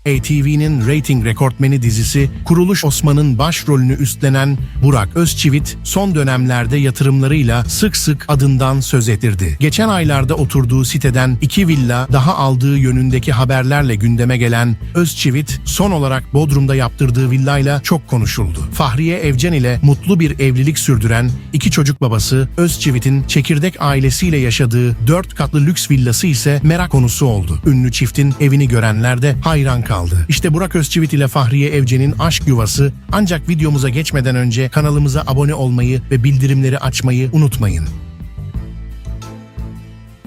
ATV'nin rating rekortmeni dizisi Kuruluş Osman'ın başrolünü üstlenen Burak Özçivit son dönemlerde yatırımlarıyla sık sık adından söz ettirdi. Geçen aylarda oturduğu siteden iki villa daha aldığı yönündeki haberlerle gündeme gelen Özçivit son olarak Bodrum'da yaptırdığı villayla çok konuşuldu. Fahriye Evcen ile mutlu bir evlilik sürdüren iki çocuk babası Özçivit'in çekirdek ailesiyle yaşadığı dört katlı lüks villası ise merak konusu oldu. Ünlü çiftin evini görenler de hayran kaldı. İşte Burak Özçivit ile Fahriye Evcen'in aşk yuvası ancak videomuza geçmeden önce kanalımıza abone olmayı ve bildirimleri açmayı unutmayın.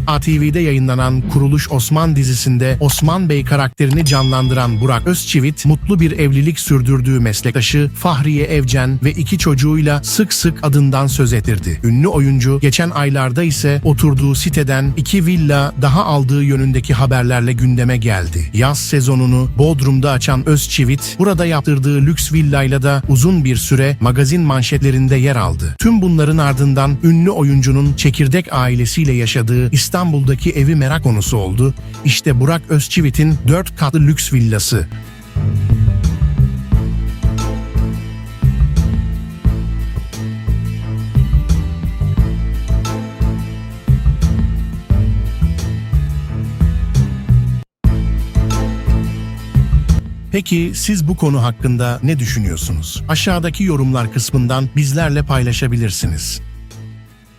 ATV'de yayınlanan Kuruluş Osman dizisinde Osman Bey karakterini canlandıran Burak Özçivit, mutlu bir evlilik sürdürdüğü meslektaşı Fahriye Evcen ve iki çocuğuyla sık sık adından söz ettirdi. Ünlü oyuncu geçen aylarda ise oturduğu siteden iki villa daha aldığı yönündeki haberlerle gündeme geldi. Yaz sezonunu Bodrum'da açan Özçivit, burada yaptırdığı lüks villayla da uzun bir süre magazin manşetlerinde yer aldı. Tüm bunların ardından ünlü oyuncunun çekirdek ailesiyle yaşadığı İstanbul'daki evi merak konusu oldu. İşte Burak Özçivit'in 4 katlı lüks villası. Peki siz bu konu hakkında ne düşünüyorsunuz? Aşağıdaki yorumlar kısmından bizlerle paylaşabilirsiniz.